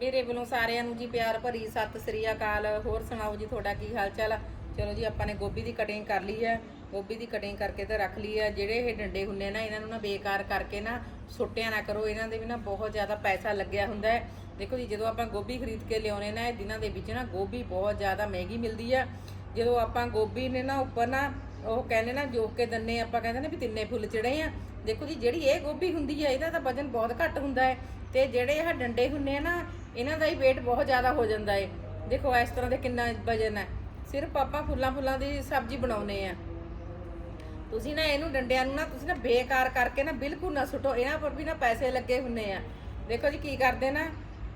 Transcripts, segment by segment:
ਮੇਰੇ ਵੱਲੋਂ ਸਾਰਿਆਂ ਨੂੰ ਜੀ ਪਿਆਰ ਭਰੀ ਸਤਿ ਸ੍ਰੀ ਅਕਾਲ। ਹੋਰ ਸੁਣਾਓ ਜੀ ਤੁਹਾਡਾ ਕੀ ਹਾਲ ਚਾਲ ਆ? ਚਲੋ ਜੀ, ਆਪਾਂ ਨੇ ਗੋਭੀ ਦੀ ਕਟਿੰਗ ਕਰ ਲਈ ਹੈ। ਗੋਭੀ ਦੀ ਕਟਿੰਗ ਕਰਕੇ ਤਾਂ ਰੱਖ ਲਈ ਹੈ। ਜਿਹੜੇ ਇਹ ਡੰਡੇ ਹੁੰਦੇ ਨਾ, ਇਹਨਾਂ ਨੂੰ ਨਾ ਬੇਕਾਰ ਕਰਕੇ ਨਾ ਸੁੱਟਿਆ ਨਾ ਕਰੋ। ਇਹਨਾਂ ਦੇ ਵੀ ਨਾ ਬਹੁਤ ਜ਼ਿਆਦਾ ਪੈਸਾ ਲੱਗਿਆ ਹੁੰਦਾ ਹੈ। ਦੇਖੋ ਜੀ, ਜਦੋਂ ਆਪਾਂ ਗੋਭੀ ਖਰੀਦ ਕੇ ਲਿਆਉਨੇ ਨਾ, ਇਹ ਦਿਨਾਂ ਦੇ ਵਿੱਚ ਨਾ ਗੋਭੀ ਬਹੁਤ ਜ਼ਿਆਦਾ ਮਹਿੰਗੀ ਮਿਲਦੀ ਆ। ਜਦੋਂ ਆਪਾਂ ਗੋਭੀ ਨੇ ਨਾ ਉੱਪਰ ਨਾ, ਉਹ ਕਹਿੰਦੇ ਨਾ ਜੋਕ ਕੇ ਦੰਨੇ ਆਪਾਂ ਕਹਿੰਦੇ ਨੇ ਵੀ ਤਿੰਨੇ ਫੁੱਲ ਚੜੇ ਆ। ਦੇਖੋ ਜੀ, ਜਿਹੜੀ ਇਹ ਗੋਭੀ ਹੁੰਦੀ ਹੈ ਇਹਦਾ ਤਾਂ ਵਜਨ ਬਹੁਤ ਘੱਟ ਹੁੰਦਾ ਹੈ ਤੇ ਜਿਹੜੇ ਇਹ ਡੰਡੇ ਹੁੰਦੇ ਆ ਨਾ, ਇਹਨਾਂ ਦਾ ਹੀ weight ਬਹੁਤ ਜ਼ਿਆਦਾ ਹੋ ਜਾਂਦਾ ਹੈ। ਦੇਖੋ, ਇਸ ਤਰ੍ਹਾਂ ਦੇ ਕਿੰਨਾ ਵਜਨ ਹੈ। ਸਿਰਫ ਆਪਾਂ ਫੁੱਲਾਂ ਫੁੱਲਾਂ ਦੀ ਸਬਜ਼ੀ ਬਣਾਉਨੇ ਆ ਤੁਸੀਂ ਨਾ ਇਹਨੂੰ ਡੰਡਿਆਂ ਨੂੰ ਨਾ, ਤੁਸੀਂ ਨਾ ਬੇਕਾਰ ਕਰਕੇ ਨਾ ਬਿਲਕੁਲ ਨਾ ਸੁੱਟੋ, ਇਹਨਾਂ ਪਰ ਵੀ ਨਾ ਪੈਸੇ ਲੱਗੇ ਹੁੰਨੇ ਆ। ਦੇਖੋ ਜੀ, ਕੀ ਕਰਦੇ ਨਾ,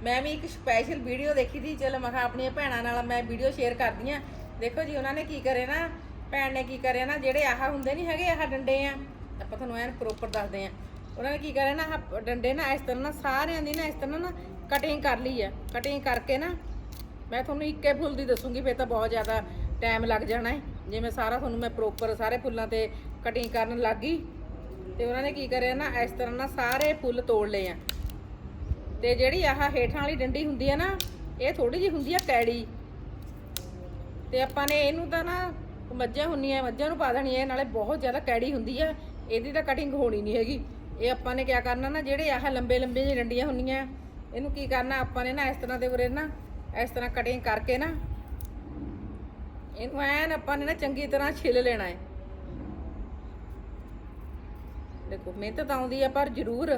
ਮੈਂ ਵੀ ਇੱਕ ਸਪੈਸ਼ਲ ਵੀਡੀਓ ਦੇਖੀ ਸੀ, ਚਲੋ ਮੈਂ ਕਿਹਾ ਆਪਣੀਆਂ ਭੈਣਾਂ ਨਾਲ ਮੈਂ ਵੀਡੀਓ ਸ਼ੇਅਰ ਕਰਦੀ ਆ ਦੇਖੋ ਜੀ, ਉਹਨਾਂ ਨੇ ਕੀ ਕਰੇ ਨਾ, ਭੈਣ ਨੇ ਕੀ ਕਰਿਆ ਨਾ, ਜਿਹੜੇ ਆਹ ਹੁੰਦੇ ਨਹੀਂ ਹੈਗੇ, ਆਹ ਡੰਡੇ ਆ ਆਪਾਂ ਤੁਹਾਨੂੰ ਐਨ ਪ੍ਰੋਪਰ ਦੱਸਦੇ ਆ ਉਹਨਾਂ ਨੇ ਕੀ ਕਰਿਆ ਨਾ, ਆਹ ਡੰਡੇ ਨਾ ਇਸ ਤਰ੍ਹਾਂ ਨਾ, ਸਾਰਿਆਂ ਦੀ ਨਾ ਇਸ ਤਰ੍ਹਾਂ ਨਾ ਕਟਿੰਗ ਕਰ ਲਈ ਆ ਕਟਿੰਗ ਕਰਕੇ ਨਾ ਮੈਂ ਤੁਹਾਨੂੰ ਇੱਕੇ ਫੁੱਲ ਦੀ ਦੱਸੂਗੀ, ਫੇਰ ਤਾਂ ਬਹੁਤ ਜ਼ਿਆਦਾ ਟਾਈਮ ਲੱਗ ਜਾਣਾ ਹੈ। ਜਿਵੇਂ ਸਾਰਾ ਤੁਹਾਨੂੰ ਮੈਂ ਪ੍ਰੋਪਰ ਸਾਰੇ ਫੁੱਲਾਂ ਤੇ ਕਟਿੰਗ ਕਰਨ ਲੱਗ ਗਈ, ਤੇ ਉਹਨਾਂ ਨੇ ਕੀ ਕਰਿਆ ਨਾ, ਇਸ ਤਰ੍ਹਾਂ ਨਾ ਸਾਰੇ ਫੁੱਲ ਤੋੜ ਲਏ ਆ। ਤੇ ਜਿਹੜੀ ਆਹ ਹੇਠਾਂ ਵਾਲੀ ਡੰਡੀ ਹੁੰਦੀ ਹੈ ਨਾ, ਇਹ ਥੋੜੀ ਜਿਹੀ ਹੁੰਦੀ ਆ ਕੈੜੀ। ਤੇ ਆਪਾਂ ਨੇ ਇਹਨੂੰ ਤਾਂ ਨਾ ਮੱਝਾਂ ਹੁੰਦੀਆਂ, ਮੱਝਾਂ ਨੂੰ ਪਾ ਦੇਣੀ ਹੈ, ਨਾਲੇ ਬਹੁਤ ਜ਼ਿਆਦਾ ਕੈੜੀ ਹੁੰਦੀ ਆ। ਇਹਦੀ ਤਾਂ ਕਟਿੰਗ ਹੋਣੀ ਨਹੀਂ ਹੈਗੀ। ਇਹ ਆਪਾਂ ਨੇ ਕੀ ਕਰਨਾ ਨਾ ਜਿਹੜੇ ਆਹ ਲੰਬੇ ਲੰਬੇ ਜਿਹੇ ਡੰਡੀਆਂ ਹੁੰਦੀਆਂ ਇਹਨੂੰ ਕੀ ਕਰਨਾ ਆਪਾਂ ਨੇ ਨਾ ਇਸ ਤਰ੍ਹਾਂ ਦੇ ਉਰੇ ਨਾ ਇਸ ਤਰ੍ਹਾਂ ਕਟਿੰਗ ਕਰਕੇ ਨਾ ਇਹਨੂੰ ਐਨ ਆਪਾਂ ਨੇ ਨਾ ਚੰਗੀ ਤਰ੍ਹਾਂ ਛਿੱਲ ਲੈਣਾ ਹੈ। ਦੇਖੋ ਮਿਹਨਤ ਤਾਂ ਆਉਂਦੀ ਆ ਪਰ ਜ਼ਰੂਰ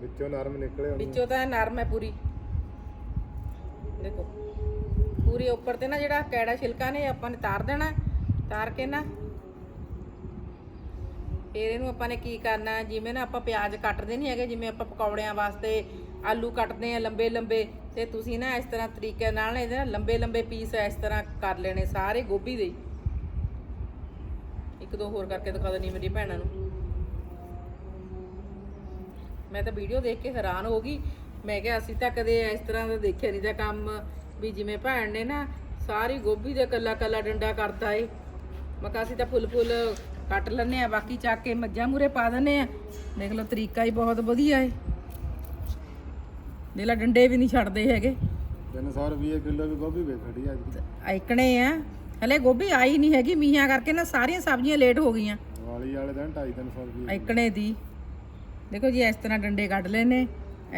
ਵਿੱਚੋਂ ਨਰਮ ਨਿਕਲੇ ਵਿੱਚੋਂ ਤਾਂ ਨਰਮ ਹੈ ਪੂਰੀ। ਦੇਖੋ ਪੂਰੀ ਉੱਪਰ ਤੇ ਨਾ ਜਿਹੜਾ ਕੈੜਾ ਛਿਲਕਾ ਨੇ ਆਪਾਂ ਨੇ ਤਾਰ ਦੇਣਾ ਤਾਰ ਕੇ ਨਾ ਫਿਰ ਇਹਨੂੰ ਆਪਾਂ ਨੇ ਕੀ ਕਰਨਾ, ਜਿਵੇਂ ਨਾ ਆਪਾਂ ਪਿਆਜ਼ ਕੱਟਦੇ ਨਹੀਂ ਹੈਗੇ, ਜਿਵੇਂ ਆਪਾਂ ਪਕੌੜਿਆਂ ਵਾਸਤੇ ਆਲੂ ਕੱਟਦੇ ਆ ਲੰਬੇ ਲੰਬੇ, ਤੇ ਤੁਸੀਂ ਨਾ ਇਸ ਤਰ੍ਹਾਂ ਤਰੀਕੇ ਨਾਲ ਇਹਦੇ ਨਾ ਲੰਬੇ ਲੰਬੇ ਪੀਸ ਇਸ ਤਰ੍ਹਾਂ ਕਰ ਲੈਣੇ ਸਾਰੇ ਗੋਭੀ ਦੇ। ਇੱਕ ਦੋ ਹੋਰ ਕਰਕੇ ਦਿਖਾ ਦੇਣੀ ਮੇਰੀ ਭੈਣਾਂ ਨੂੰ। ਮੈਂ ਤਾਂ ਵੀਡੀਓ ਦੇਖ ਕੇ ਹੈਰਾਨ ਹੋ ਗਈ। ਮੈਂ ਕਿਹਾ ਅਸੀਂ ਤਾਂ ਕਦੇ ਇਸ ਤਰ੍ਹਾਂ ਦਾ ਦੇਖਿਆ ਨਹੀਂ ਦਾ ਕੰਮ ਵੀ ਜਿਵੇਂ ਭੈਣ ਨੇ ਨਾ ਸਾਰੀ ਗੋਭੀ ਦਾ ਕੱਲਾ ਕੱਲਾ ਡੰਡਾ ਕਰਤਾ ਏ। ਮੈਂ ਕਿਹਾ ਅਸੀਂ ਤਾਂ ਫੁੱਲ ਫੁੱਲ ਕੱਟ ਲੈਨੇ ਆ ਬਾਕੀ ਚੱਕ ਕੇ ਮੱਝਾਂ ਮੂਰੇ ਪਾ ਦਿੰਨੇ ਆ। ਦੇਖ ਲਓ ਤਰੀਕਾ ਹੀ ਬਹੁਤ ਵਧੀਆ ਏ। ਦੇਖ ਲਾ ਡੰਡੇ ਵੀ ਨਹੀਂ ਛੱਡਦੇ ਹੈਗੇ। 320 ਕਿਲੋ ਵੀ ਗੋਭੀ ਵੇਚ ਖੜੀ ਅੱਜ ਦੀ। ਆਈਕਣੇ ਆ। ਹਲੇ ਗੋਭੀ ਆਈ ਨਹੀਂ ਹੈਗੀ ਮੀਂਹਾਂ ਕਰਕੇ ਨਾ ਸਾਰੀਆਂ ਸਬਜ਼ੀਆਂ ਲੇਟ ਹੋ ਗਈਆਂ। ਦੀਵਾਲੀ ਵਾਲੇ ਦਿਨ 250 ਰੁਪਏ ਐਕਣੇ ਦੀ। ਦੇਖੋ ਜੀ ਇਸ ਤਰ੍ਹਾਂ ਡੰਡੇ ਕੱਢ ਲੈਨੇ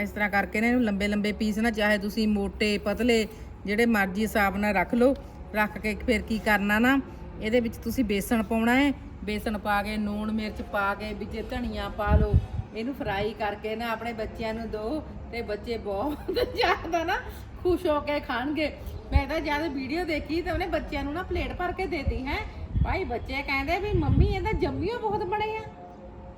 ਇਸ ਤਰ੍ਹਾਂ ਕਰਕੇ ਨਾ ਇਹਨੂੰ ਲੰਬੇ ਲੰਬੇ ਪੀਸ ਨਾ ਚਾਹੇ ਤੁਸੀਂ ਮੋٹے ਪਤਲੇ ਜਿਹੜੇ ਮਰਜ਼ੀ ਹਿਸਾਬ ਨਾਲ ਰੱਖ ਲਓ। ਰੱਖ ਕੇ ਫਿਰ ਕੀ ਕਰਨਾ ਨਾ ਇਹਦੇ ਵਿੱਚ ਤੁਸੀਂ ਬੇਸਣ ਪਾਉਣਾ ਹੈ ਬੇਸਣ ਪਾ ਕੇ ਨੂਣ ਮਿਰਚ ਪਾ ਕੇ ਵਿੱਚ ਧਨੀਆ ਪਾ ਲਓ। ਇਹਨੂੰ ਫਰਾਈ ਕਰਕੇ ਨਾ ਆਪਣੇ ਬੱਚਿਆਂ ਨੂੰ ਦਿਓ ਤੇ ਬੱਚੇ ਬਹੁਤ ਜ਼ਿਆਦਾ ਨਾ ਖੁਸ਼ ਹੋ ਕੇ ਖਾਣਗੇ। ਮੈਂ ਤਾਂ ਜਦ ਵੀਡੀਓ ਦੇਖੀ ਤੇ ਉਹਨੇ ਬੱਚਿਆਂ ਨੂੰ ਨਾ ਪਲੇਟ ਭਰ ਕੇ ਦੇਤੀ ਹੈ। ਭਾਈ ਬੱਚੇ ਕਹਿੰਦੇ ਵੀ ਮੰਮੀ ਇਹਦਾ ਜੰਮੀਓ ਬਹੁਤ ਬੜੇ ਆ।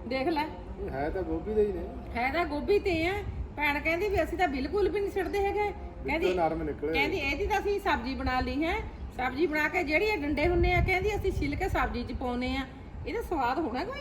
ਦੇਖ ਲੈ। ਹੈ ਤਾਂ ਗੋਭੀ ਦੇ ਹੀ ਨੇ। ਹੈ ਤਾਂ ਗੋਭੀ ਤੇ ਆ। ਭੈਣ ਕਹਿੰਦੀ ਵੀ ਅਸੀਂ ਤਾਂ ਬਿਲਕੁਲ ਵੀ ਨਹੀਂ ਛੱਡਦੇ ਹੈਗੇ। ਕਹਿੰਦੀ ਵਿੱਚੋਂ ਨਰਮ ਨਿਕਲੇ ਕਹਿੰਦੀ ਇਹਦੀ ਤਾਂ ਅਸੀਂ ਸਬਜ਼ੀ ਬਣਾ ਲਈ ਹੈ। ਸਬਜ਼ੀ ਬਣਾ ਕੇ ਜਿਹੜੀ ਇਹ ਡੰਡੇ ਹੁੰਨੇ ਆ ਕਹਿੰਦੀ ਅਸੀਂ ਛਿੱਲ ਕੇ ਸਬਜ਼ੀ 'ਚ ਪਾਉਨੇ ਆ। ਇਹਦਾ ਸਵਾਦ ਹੋਣਾ ਕੋਈ?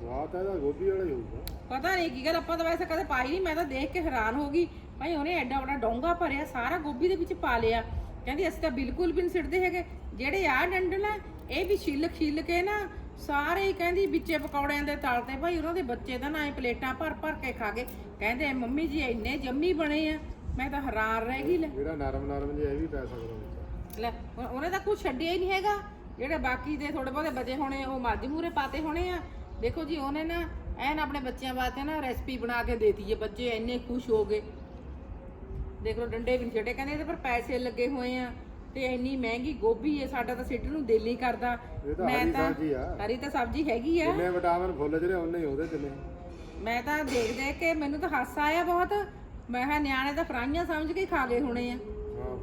ਸਵਾਦ ਤਾਂ ਇਹਦਾ ਗੋਭੀ ਵਾਲਾ ਹੀ ਹੋਊਗਾ। ਪਤਾ ਨਹੀਂ ਕੀ ਗੱਲ ਆਪਾਂ ਤਾਂ ਵੈਸੇ ਕਦੇ ਪਾਈ ਨਹੀਂ ਮੈਂ ਤਾਂ ਦੇਖ ਕੇ ਹੈਰਾਨ ਹੋ ਗਈ। ਭਾਈ ਉਹਨੇ ਐਡਾ ਵੱਡਾ ਡੋਂਗਾ ਭਰਿਆ ਸਾਰਾ ਗੋਭੀ ਦੇ ਵਿੱਚ ਪਾ ਲਿਆ। ਕਹਿੰਦੀ ਅਸੀਂ ਤਾਂ ਬਿਲਕੁਲ ਵੀ ਨਹੀਂ ਸਿੱਟਦੇ ਹੈਗੇ। ਜਿਹੜੇ ਆ ਡੰਡਲ ਆ ਇਹ ਵੀ ਛਿੱਲ ਛਿੱਲ ਕੇ ਨਾ ਸਾਰੇ ਹੀ ਕਹਿੰਦੀ ਵਿੱਚੇ ਪਕੌੜਿਆਂ ਦੇ ਤਲ ਤੇ ਭਾਈ ਉਹਨਾਂ ਦੇ ਬੱਚੇ ਤਾਂ ਨਾ ਇਹ ਪਲੇਟਾਂ ਭਰ ਭਰ ਕੇ ਖਾ ਗਏ। ਕਹਿੰਦੇ ਮੰਮੀ ਜੀ ਇੰਨੇ ਜੰਮੀ ਬਣੇ ਆ ਮੈਂ ਤਾਂ ਹੈਰਾਨ ਰਹਿ ਗਈ ਲੈ। ਜਿਹੜਾ ਨਰਮ ਨਰਮ ਜਿਹਾ ਇਹ ਵੀ ਪੈ ਸਕਦਾ ਵਿੱਚ ਲੈ ਉਹ- ਉਹਨੇ ਤਾਂ ਕੁਝ ਛੱਡਿਆ ਹੀ ਨਹੀਂ ਹੈਗਾ। ਜਿਹੜੇ ਬਾਕੀ ਦੇ ਥੋੜੇ ਬਹੁਤੇ ਬਚੇ ਹੋਣੇ ਉਹ ਮੱਝ ਮੂਰੇ ਪਾਤੇ ਹੋਣੇ ਆ। ਦੇਖੋ ਜੀ ਉਹਨੇ ਨਾ ਐਨ ਆਪਣੇ ਬੱਚਿਆਂ ਵਾਸਤੇ ਨਾ ਰੈਸਪੀ ਬਣਾ ਕੇ ਦੇਤੀ ਹੈ। ਬੱਚੇ ਇੰਨੇ ਖੁਸ਼ ਹੋ ਗਏ। ਦੇਖ ਲਓ ਡੰਡੇ ਵੀ ਛੱਡੇ। ਕਹਿੰਦੇ ਇਹਦੇ ਪਰ ਪੈਸੇ ਲੱਗੇ ਹੋਏ ਆ ਤੇ ਇੰਨੀ ਮਹਿੰਗੀ ਗੋਭੀ ਹੈ ਸਾਡਾ ਤਾਂ ਸਿੱਟ ਨੂੰ ਦਿਲ ਨਹੀਂ ਕਰਦਾ। ਇਹ ਤਾਂ ਹਰੀ ਸਬਜ਼ੀ ਆ। ਹਰੀ ਤਾਂ ਸਬਜ਼ੀ ਹੈਗੀ ਆ। ਜਿੰਨੇ ਵਿਟਾਮਿਨ ਫੁੱਲ ਜਿਹੜੇ ਉਹਨੇ ਹੀ ਉਹਦੇ ਚ ਨੇ ਮੈਂ ਤਾਂ ਦੇਖ ਦੇਖ ਕੇ ਮੈਨੂੰ ਤਾਂ ਹਾਸਾ ਆਇਆ ਬਹੁਤ। ਮੈਂ ਕਿਹਾ ਨਿਆਣੇ ਤਾਂ ਫਰਾਈਆਂ ਸਮਝ ਕੇ ਹੀ ਖਾ ਗਏ ਹੋਣੇ ਆ।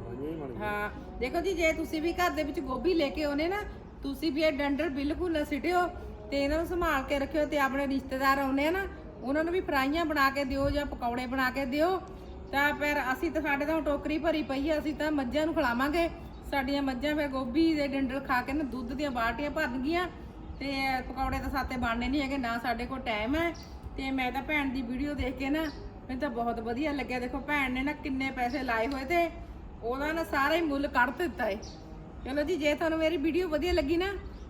ਹਾਂ ਹੀ ਬਣ ਗਏ ਹਾਂ, ਦੇਖੋ ਜੀ, ਜੇ ਤੁਸੀਂ ਵੀ ਘਰ ਦੇ ਵਿੱਚ ਗੋਭੀ ਲੈ ਕੇ ਆਉਨੇ ਨਾ, ਤੁਸੀਂ ਵੀ ਇਹ ਡੰਡਰ ਬਿਲਕੁਲ ਨਾ ਸਿਟਿਓ ਤੇ ਇਹਨਾਂ ਨੂੰ ਸੰਭਾਲ ਕੇ ਰੱਖਿਓ ਤੇ ਆਪਣੇ ਰਿਸ਼ਤੇਦਾਰ ਆਉਨੇ ਆ ਨਾ, ਉਹਨਾਂ ਨੂੰ ਵੀ ਫਰਾਈਆਂ ਬਣਾ ਕੇ ਦਿਓ ਜਾਂ ਪਕੌੜੇ ਬਣਾ ਕੇ ਦਿਓ। ਤਾਂ ਫਿਰ ਅਸੀਂ ਤਾਂ ਸਾਡੇ ਤਾਂ ਟੋਕਰੀ ਭਰੀ ਪਈ ਆ, ਅਸੀਂ ਤਾਂ ਮੱਝਾਂ ਨੂੰ ਖਿਲਾਵਾਂਗੇ। ਸਾਡੀਆਂ ਮੱਝਾਂ ਫਿਰ ਗੋਭੀ ਦੇ ਡੰਡਰ ਖਾ ਕੇ ਨਾ ਦੁੱਧ ਦੀਆਂ ਬਾਲਟੀਆਂ ਭਰਨਗੀਆਂ ਤੇ ਪਕੌੜੇ ਤਾਂ ਸਾਤੇ ਬਣਨੇ ਨਹੀਂ ਹੈਗੇ, ਨਾ ਸਾਡੇ ਕੋਲ ਟਾਈਮ ਹੈ। ਤੇ ਮੈਂ ਤਾਂ ਭੈਣ ਦੀ ਵੀਡੀਓ ਦੇਖ ਕੇ ਨਾ, ਮੈਨੂੰ ਤਾਂ ਬਹੁਤ ਵਧੀਆ ਲੱਗਿਆ। ਦੇਖੋ ਭੈਣ ਨੇ ਨਾ ਕਿੰਨੇ ਪੈਸੇ ਲਾਏ ਹੋਏ ਤੇ ਉਹਦਾ ਨਾ ਸਾਰਾ ਹੀ ਮੁੱਲ ਕੱਢ ਦਿੱਤਾ ਏ। ਚਲੋ ਜੀ ਜੇ ਤੁਹਾਨੂੰ ਮੇਰੀ ਵੀਡੀਓ ਵਧੀਆ ਲੱਗੀ ਨਾ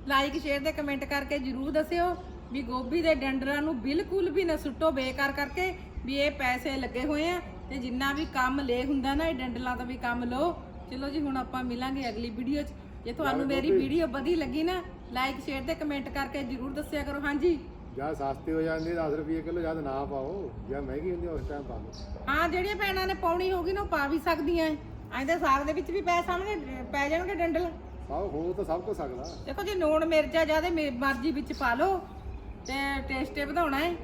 ਲਾਈਕ ਸ਼ੇਅਰ ਤੇ ਕਮੈਂਟ ਕਰਕੇ ਜਰੂਰ ਦੱਸਿਓ ਵੀ ਗੋਭੀ ਦੇ ਡੰਡਰਾਂ ਨੂੰ ਬਿਲਕੁਲ ਵੀ ਨਾ ਸੁੱਟੋ ਬੇਕਾਰ ਕਰਕੇ ਵੀ ਇਹ ਪੈਸੇ ਲੱਗੇ ਹੋਏ ਆ ਤੇ ਜਿੰਨਾ ਵੀ ਕੰਮ ਲੈ ਹੁੰਦਾ ਨਾ ਇਹ ਡੰਡਲਾਂ ਤੋਂ ਵੀ ਕੰਮ ਲਓ। ਚਲੋ ਜੀ ਹੁਣ ਆਪਾਂ ਮਿਲਾਂਗੇ ਅਗਲੀ ਵੀਡੀਓ 'ਚ। ਜੇ ਤੁਹਾਨੂੰ ਮੇਰੀ ਵੀਡੀਓ ਵਧੀਆ ਲੱਗੀ ਨਾ ਲਾਈਕ ਸ਼ੇਅਰ ਤੇ ਕਮੈਂਟ ਕਰਕੇ ਜਰੂਰ ਦੱਸਿਆ ਕਰੋ। ਹਾਂਜੀ। ਜਾਂ ਸਸਤੀ ਹੋ ਜਾਂਦੀ 10 ਰੁਪਏ ਕਿਲੋ ਜਦ ਨਾ ਪਾਓ। ਜਾਂ ਮਹਿੰਗੀ ਹੁੰਦੀ ਉਸ ਟਾਈਮ ਪਾ ਲਓ ਹਾਂ ਜਿਹੜੀਆਂ ਭੈਣਾਂ ਨੇ ਪਾਉਣੀ ਹੋਗੀ ਨਾ ਉਹ ਪਾ ਵੀ ਸਕਦੀਆਂ ਐਂ ਤਾਂ ਸਾਗ ਦੇ ਵਿੱਚ ਵੀ ਪੈ ਸਾਹਮਣੇ ਪੈ ਜਾਣਗੇ ਡੰਡਲ। ਸਭ ਹੋ ਤਾਂ ਸਭ ਕੁਝ ਸਕਦਾ ਦੇਖੋ ਜੇ ਨੂਣ ਮਿਰਚਾ ਜ਼ਿਆਦਾ ਮਰਜ਼ੀ ਵਿੱਚ ਪਾ ਲਓ ਤੇ ਟੇਸਟ ਵਧਾਉਣਾ ਹੈ।